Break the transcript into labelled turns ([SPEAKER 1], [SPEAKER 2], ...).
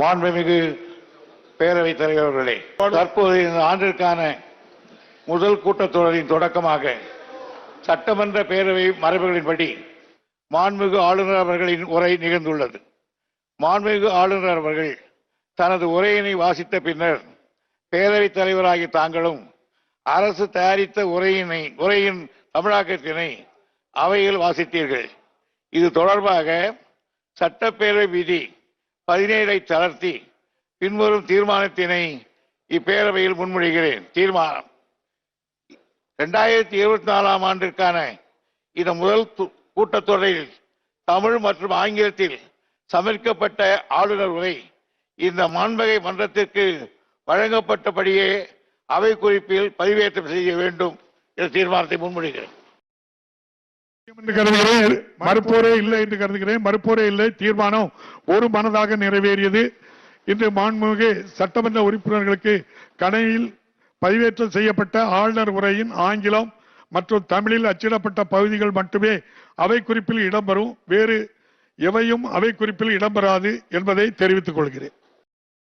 [SPEAKER 1] மாண்புமிகு பேரவைத் தலைவர்களே தற்போது இந்த ஆண்டிற்கான முதல் கூட்டத்தொடரின் தொடக்கமாக சட்டமன்ற பேரவை மரபுகளின்படி மாண்புமிகு ஆளுநர் அவர்களின் உரை நிகழ்ந்துள்ளது. மாண்புமிகு ஆளுநர் அவர்கள் தனது உரையினை வாசித்த பின்னர் பேரவைத் தலைவராகிய தாங்களும் அரசு தயாரித்த உரையினை உரையின் தமிழாக்கத்தினை அவையில் வாசித்தீர்கள். இது தொடர்பாக சட்டப்பேரவை விதி பதினேழை தளர்த்தி பின்வரும் தீர்மானத்தினை இப்பேரவையில் முன்மொழிகிறேன். தீர்மானம். இரண்டாயிரத்தி இருபத்தி நாலாம் ஆண்டிற்கான இந்த முதல் கூட்டத்தொடரில் தமிழ் மற்றும் ஆங்கிலத்தில் சமர்க்கப்பட்ட ஆளுநர் உரை இந்த மாண்பகை மன்றத்திற்கு வழங்கப்பட்டபடியே அவை குறிப்பில் பதிவேற்றம் செய்ய வேண்டும் என்ற தீர்மானத்தை முன்மொழிகிறேன்.
[SPEAKER 2] கருதுகிறேன். மறுப்போரே இல்லை என்று கருதுகிறேன். மறுப்போரே இல்லை. தீர்மானம் ஒரு மனதாக நிறைவேறியது. இன்று மாண்புமிகு சட்டமன்ற உறுப்பினர்களுக்கு கணையில் பதிவேற்றம் செய்யப்பட்ட ஆளுநர் உரையின் ஆங்கிலம் மற்றும் தமிழில் அச்சிடப்பட்ட பகுதிகள் மட்டுமே அவை குறிப்பில் இடம்பெறும். வேறு எவையும் அவை குறிப்பில் இடம்பெறாது என்பதை தெரிவித்துக் கொள்கிறேன்.